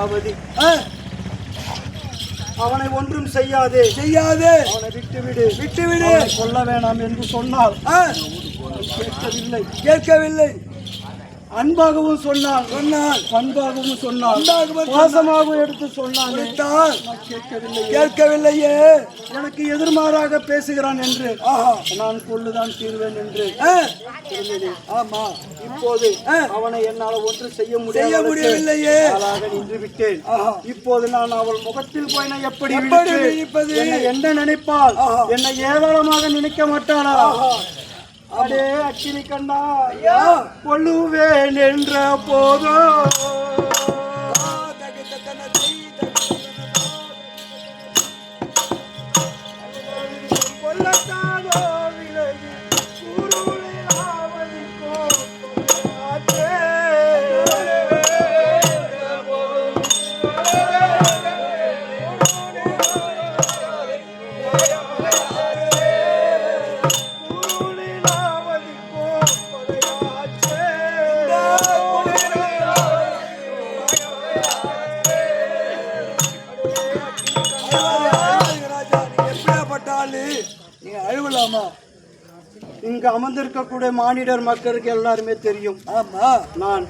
லீலாவதி அவனை ஒன்றும் செய்யாதே. செய்யாதே. அவனை விட்டுவிடு. விட்டுவிடு. கொல்ல வேணாம் என்று சொன்னால் கேட்கவில்லை. கேட்கவில்லை. அன்பாகவும் சொன்னான். சொன்னான். பண்பாகவும் சொன்னான். பாசமாகவும் எடுத்து சொன்னான். நான் கேட்கவில்லை கேட்கவில்லையே. எனக்கு எதிர்மாறாக பேசுகிறான் என்று. ஆஹா. நான் கொள்ளுதான் தீர்வேன் என்று. ஆமா. இப்போது. அவனை என்னால் ஒன்று செய்ய செய்ய முடியாது முடியவில்லையே. நின்று விட்டேன் இப்போது நான் அவள் முகத்தில் போய் நான் எப்படி எப்படி? என்னை நினைப்பாள். என்னை ஏதாளமாக நினைக்க மாட்டாளா? ஆஹா. அடே அக்கினி கண்ணா கொள்ளுவேன் என்ற போதோ. கொல்லத்தானோ. நீ அழுவலாமா? இங்கு அமர்ந்திருக்கக்கூடிய மானிடர் மக்களுக்கு எல்லாருமே தெரியும். ஆமா. நான்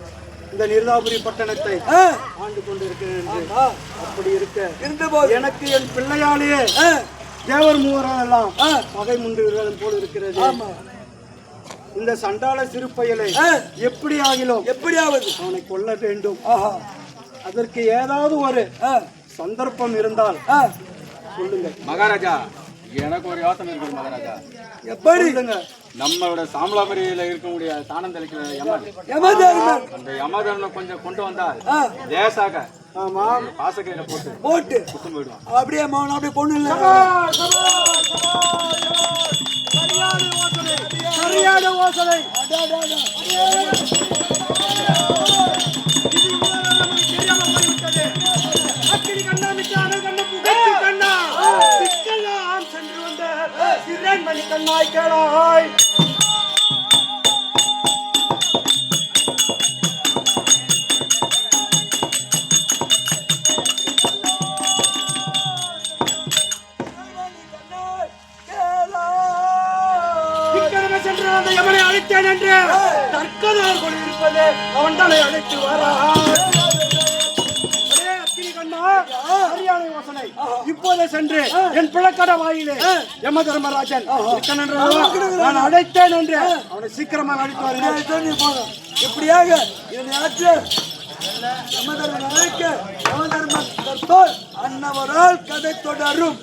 இந்த நிர்தாபுரி பட்டணத்தை ஆ, ஆண்டு கொண்டிருக்கிறேன் என்று. ஆமா. அப்படி இருக்க இருந்த போது எனக்கு என் பிள்ளையாலேயே ஆ, தேவர் மூவரெல்லாம் ஆ. பகை முன்றுகிறது போல் இருக்கிறது. இந்த சண்டாள சிறுப்பையலை ஆ. எப்படி ஆகிலும் எப்படியாவது. அவனை கொல்ல வேண்டும். ஆஹா. அதற்கு ஏதாவது ஒரு ஆ, சந்தர்ப்பம் இருந்தால் ஆ, சொல்லுங்க மகாராஜா எனக்கு ஒரு யோசனை இருக்கு மகாராஜா. எப்படி? நம்மளோட சாமலாபுரியில இருக்கக்கூடிய தானந்தளிக்கிற யமன் யமதர்மன் அந்த யமதர்மனை கொஞ்சம் கொண்டு வந்தால் ஆ, லேசாக ஆமா. பாசக்கையில போட்டு போட்டு. குத்தும் போயிடுவான். அப்படியே மௌனம் அப்படியே பொண்ணு இல்ல. சரியான ஓசனை. அக்கினி வந்த சிறன்மணி கண்ணாய் கேளாய் திக்கெனவே சென்று வந்த எவனை அழைத்தேன் என்று தற்கொலையார் கொண்டு இருப்பது அவன் தலை அழைத்து வரா இப்போதே சென்று என் பிளக்கட வாயிலே யம தர்மராஜன் நான் அழைத்தேன் என்று அவனை சீக்கிரமாக அழைத்து வருகிறேன். இப்படியாக இதனை ஆற்று. யமதர்மன் அழைக்க. யமதர்மன் கற்போல் அன்னவரால் கதை தொடரும்.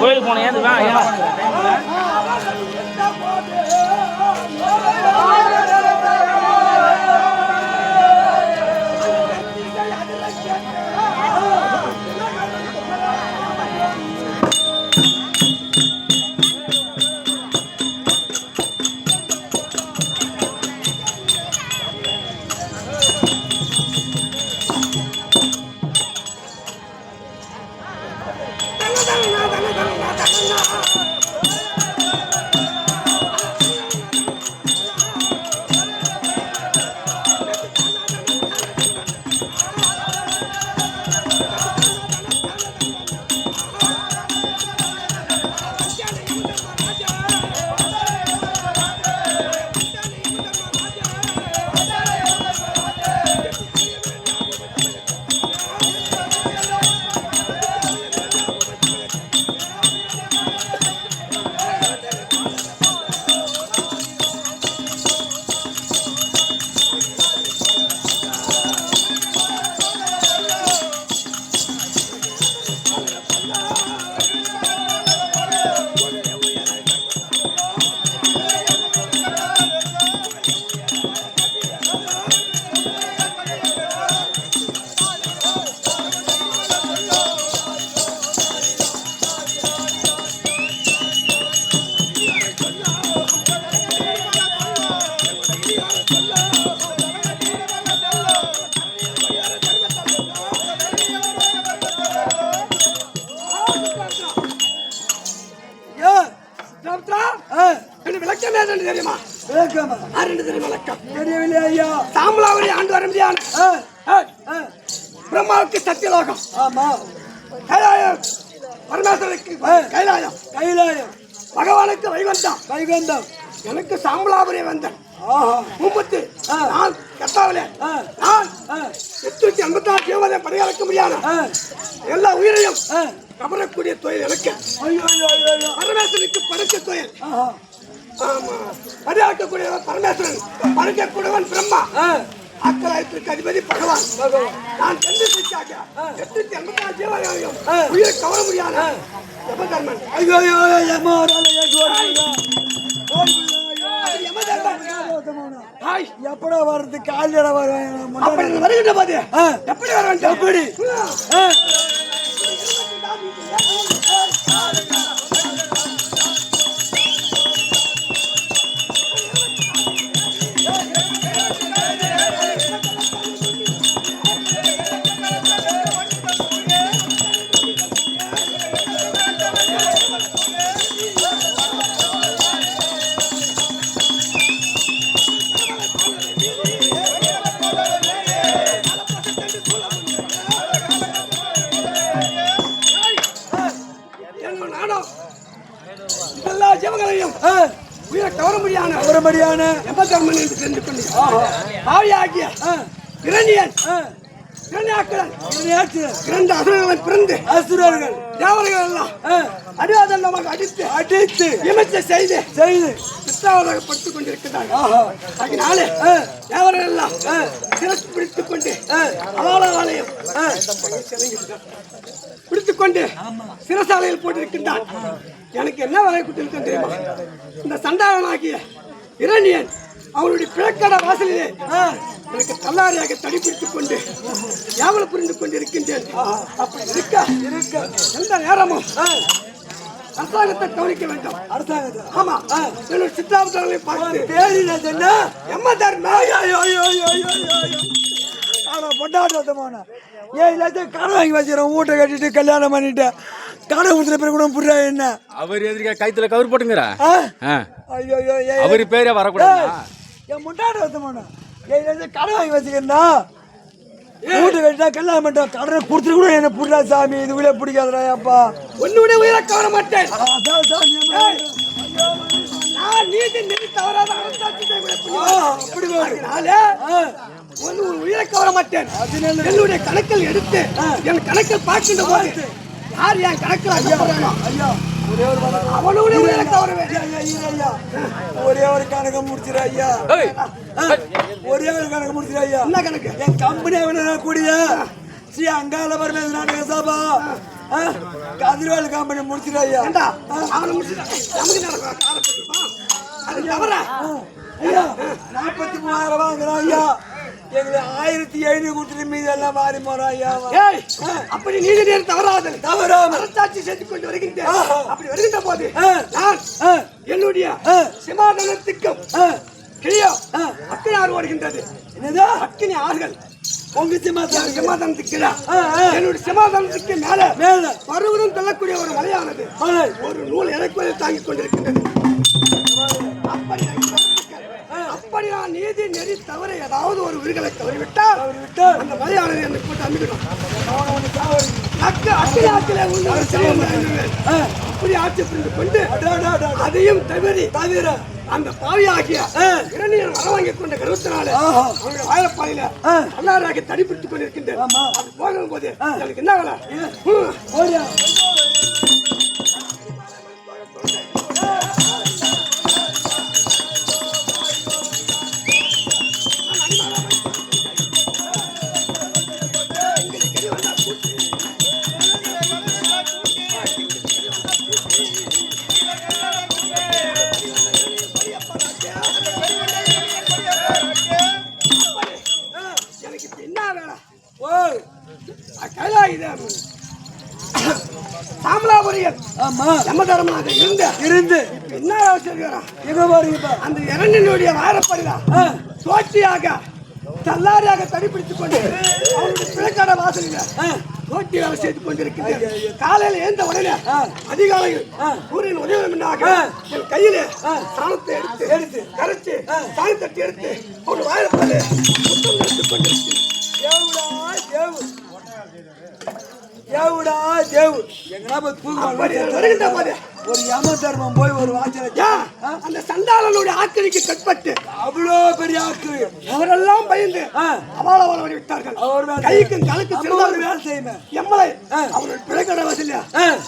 கோயிலுக்கு போனேன் ஏன் ஆமா கைலாயம் பரமேஸ்வருக்கு கைலாயம். கைலாயம். பகவானுக்கு வைகுண்டம். வைகுண்டம். எனக்கு சாம்பலாபுரி வந்தேன். மும்மத்து நான் கத்தாவிலே. நான் எட்நூத்தி ஐம்பத்தி ஆறு ஜீவனை படையளக்க முடியாது எல்லா உயிரையும் கவரக்கூடிய தொழில் எனக்கு. பரமேஸ்வரனுக்கு படைத்த தொழில். படையாக்கக்கூடிய பரமேஸ்வரன். படைக்கக்கூடியவன் பிரம்மா. அக்கலாயத்திற்கு அதிபதி பகவான். நான் சந்திரனுக்காக எட்நூத்தி ஐம்பத்தி ஆறு ஜீவனையும் உயிரை கவர முடியாது யமதர்மன். ஐயோ எப்படா வர்றது? காலையில வருவேன் வருகின்ற போது எப்படி வர வேண்டும்? எப்படி? முடியான ஒருபடியான யமதர்மன் என்று தெரிந்து கொண்டேன். ஆவியாகிய இரணியன் இரண்டு அசுரர்களை பிறந்து அசுரர்கள். தேவர்கள் எல்லாம் அடியாதண்டமாக அடித்து அடித்து விமர்சை செய்து செய்து உற்சாகப்பட்டுக் கொண்டிருக்கிறார்கள் அதனாலே தேவர்கள் எல்லாம் சிறப்பு பிடித்துக் கொண்டு அவாலவாலயம் பிடித்துக் கொண்டு சிறசாலையில் போட்டிருக்கின்றான் எனக்கு என்ன வகை கொடுத்திருக்கேன் தெரியுமா? இந்த சண்டாளனாகிய இரணியன் அவருடைய பிழக்கடை வாசலிலே எனக்கு தள்ளாரியாக தடிப்பிடித்துக் கொண்டு யாவல புரிந்து கொண்டு இருக்கின்றேன் அப்படி இருக்க? இருக்க எந்த நேரமும் அரசாங்கத்தை கவனிக்க வேண்டும். அரசாங்கத்தை. ஆமா. என்னோட சித்தாபுத்தர்களை பார்த்து. பேரினது என்ன? எம்ம தர்ம ஐயோ, ஐயோ, ஐயோ, ஐயோ, ஐயோ, ஐயோ. ஆனா பொண்டாட்டத்தமான ஏன் எல்லாத்தையும் கடை வாங்கி வச்சுக்கிறேன். வீட்டை கட்டிட்டு கல்யாணம் பண்ணிட்டு. கடை ஊத்துற பிறகு கூட புரியா என்ன? அவர் எதிர்க்க கைத்துல கவர் போட்டுங்கிறா? ஆ? ஆ. ஐயோ அவர் பேரே வரக்கூடாது என் முட்டாட்டத்தமான ஏன் எல்லாத்தையும் கடை வாங்கி வச்சுக்கிறா வீட்டை கட்டிட்டா கல்யாணம் பண்ணிட்டா கடனை கொடுத்துட்டு கூட என்ன புரியா சாமி. இது கூட பிடிக்காதடா அப்பா உன்னுடைய உயிரை கவர மாட்டேன். அதான் சாமி. நான் நீதி நெறி தவறாத அப்படி ஒன்று உயிரை கவர மாட்டேன். என்னுடைய கணக்கில் எடுத்து என் கணக்கில் பார்க்கின்ற போது யார் என் கணக்கில் ஐயா ஐயா. உயிரை கவர வேண்டும் ஐயா, ஐயா, ஐயா. ஒரே ஒரு கணக்கு முடிச்சிரு ஐயா. ஆ, ஒரே ஒரு கணக்கு முடிச்சிரு ஐயா. என்ன கணக்கு? என் கம்பெனி கூடிய? ஸ்ரீ அங்காள பரமேச நாடக சபா. ஆ, கதிர்வேல் கம்பெனி முடிச்சிரு ஐயா. அவனை தவற? ஐயா. நாற்பத்தி மூவாயிரம் வாங்குறோம் ஐயா. எங்களுக்கு ஆயிரத்தி எழுநூறு கொடுத்துட்டு மீதி எல்லாம் மாறி ஏய் அப்படி நீதி நேர் தவறாது. தவறாம. அரசாட்சி செய்து கொண்டு வருகின்றேன். அப்படி வருகின்ற போது. நான் என்னுடைய. சிமாதனத்துக்கும் கிளியோ அக்கினி ஆறு ஓடுகின்றது. என்னதா? அக்கினி ஆறுகள். உங்க சிம்மாசனம். சிமாதானத்துக்கு. என்னுடைய சிமாதானத்துக்கு மேல மேல. பருவதம் தள்ளக்கூடிய ஒரு மலையானது. மலை ஒரு நூல் இறக்குவதை தாங்கிக் கொண்டிருக்கின்றது. அப்படி அப்படி நான் நீதி நெறி தவிர ஏதாவது ஒரு உயிர்களை தவறிவிட்டால் விட்டால் அந்த மலையானது என்னை போட்டு அமிக்கணும் அக்கு அக்கில அக்கில உள்ள அப்படி ஆட்சி புரிந்து கொண்டு. அதையும் தவிர தவிர அந்த பாவியாகிய ஆ. இரணியன் வர வாங்கி கொண்ட கருத்தினால ஆஹா. அவனுடைய வாழப்பாயில ஆ. அல்லாராக தடிப்பிட்டுக் கொண்டிருக்கின்றேன் போகும் போது எனக்கு என்ன வேலை ஆமா. யமதர்மனாக இருந்த. இருந்து. என்ன வேலை செய்கிறான் எங்க அந்த இரண்டினுடைய வாரப்படுதா ஆ, தோட்டியாக தள்ளாரியாக தடிப்பிடித்துக் கொண்டு அவனுடைய பிழைக்கார வாசலில் ஆ, தோட்டி வேலை செய்து கொண்டிருக்கின்றேன் காலையில எழுந்த உடனே அதிகாலையில் சூரியன் உதயம் முன்னாக என் கையிலே சாணத்தை எடுத்து எடுத்து. கரைச்சு சாணி தட்டி எடுத்து அவன் வாயிலப்பது முத்தம் எடுத்துக் கொண்டிருக்கிறேன் தேவுடா தேவு. தேவுடா தேவு எங்கனா போய் தூங்க போது ஒரு யம தர்மம் போய் ஒரு வாசலை அந்த சண்டாளனுடைய ஆக்கிரிக்கு கட்பட்டு. அவ்வளோ பெரிய ஆக்கு. அவரெல்லாம் பயந்து. அவாள வர விட்டார்கள். அவர் கைக்கும் ஒரு சிறந்த வேலை செய்யுமே. எம்மலை அவனுடைய பிழைக்கடை வசதியா.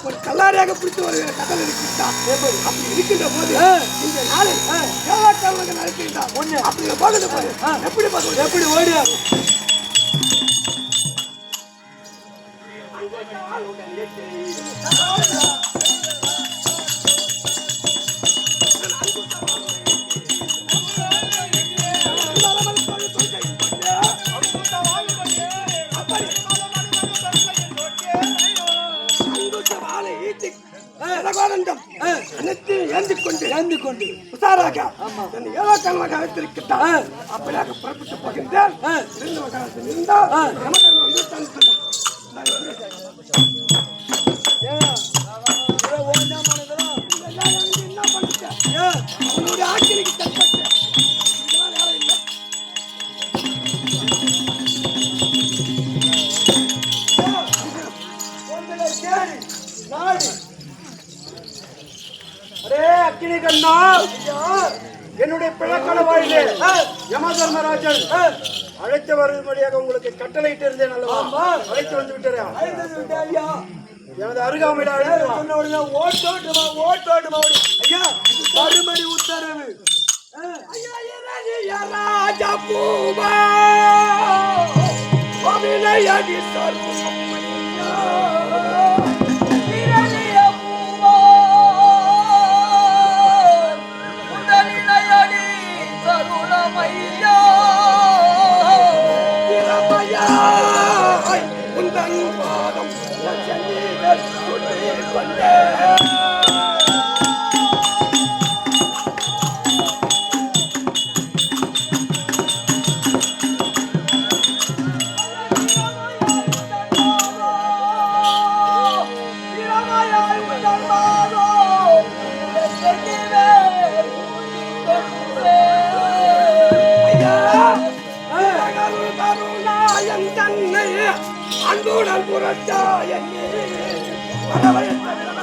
ஒரு கல்லாரியாக பிடித்து ஒரு கட்டளை இருக்கின்றான் அப்படி இருக்கின்ற போது. இந்த நாளில் ஏழாக்காரனுக்கு நடக்கின்றான் ஒண்ணு. அப்படி போகின்ற போது எப்படி பார்க்க எப்படி ஓடியா ஏந்தி கொண்டு உசாராக என்னை ஏழாக்காரனாக அழைத்திருக்கின்றான் ஆ. அப்படியாக புறப்பட்டு போகின்றேன் ஆ. இருந்து இருந்தால் என்னுடைய பிழக்கண வாயிலே யம தர்மராஜன் அழைத்து வரும்படியாக உங்களுக்கு கட்டளையிட்டு இருந்தேன் அல்லவா அழைத்து வந்து விட்டுறேன் எனது அருகாமையில் சொன்ன உடனே ஓட்டோட்டுமா ஓட்டோட்டுமா ஐயா மறுமணி உத்தரவு. ராஜா பூபா. அபிநயடி சர்வமணியா சுட்டிக் கொண்டே கருணாயன் 我要来。